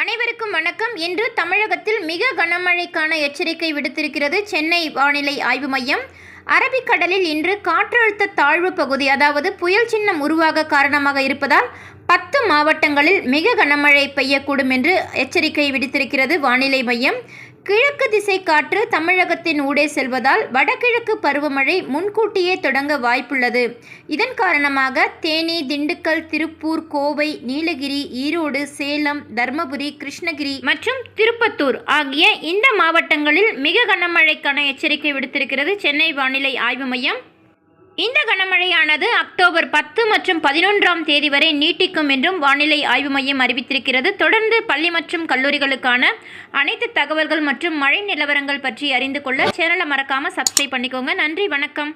அனைவருக்கும் வணக்கம். இன்று தமிழகத்தில் மிக கனமழைக்கான எச்சரிக்கை விடுத்திருக்கிறது சென்னை வானிலை ஆய்வு மையம். அரபிக்கடலில் இன்று காற்றழுத்த தாழ்வு பகுதி அதாவது புயல் சின்னம் உருவாக காரணமாக இருப்பதால் பத்து மாவட்டங்களில் மிக கனமழை பெய்யக்கூடும் என்று எச்சரிக்கை விடுத்திருக்கிறது வானிலை மையம். கிழக்கு திசை காற்று தமிழகத்தின் ஊடே செல்வதால் வடகிழக்கு பருவமழை முன்கூட்டியே தொடங்க வாய்ப்புள்ளது. இதன் காரணமாக தேனி திண்டுக்கல் திருப்பூர் கோவை நீலகிரி ஈரோடு சேலம் தர்மபுரி கிருஷ்ணகிரி மற்றும் திருப்பத்தூர் ஆகிய இந்த மாவட்டங்களில் மிக கனமழைக்கான எச்சரிக்கை விடுத்திருக்கிறது சென்னை வானிலை ஆய்வு மையம். இந்த கனமழையானது அக்டோபர் பத்து மற்றும் பதினொன்றாம் தேதி வரை நீட்டிக்கும் என்றும் வானிலை ஆய்வு மையம் அறிவித்திருக்கிறது. தொடர்ந்து பள்ளி மற்றும் கல்லூரிகளுக்கான அனைத்து தகவல்கள் மற்றும் மழை நிலவரங்கள் பற்றி அறிந்து கொள்ள சேனலை மறக்காமல் சப்ஸ்கிரைப் பண்ணிக்கோங்க. நன்றி வணக்கம்.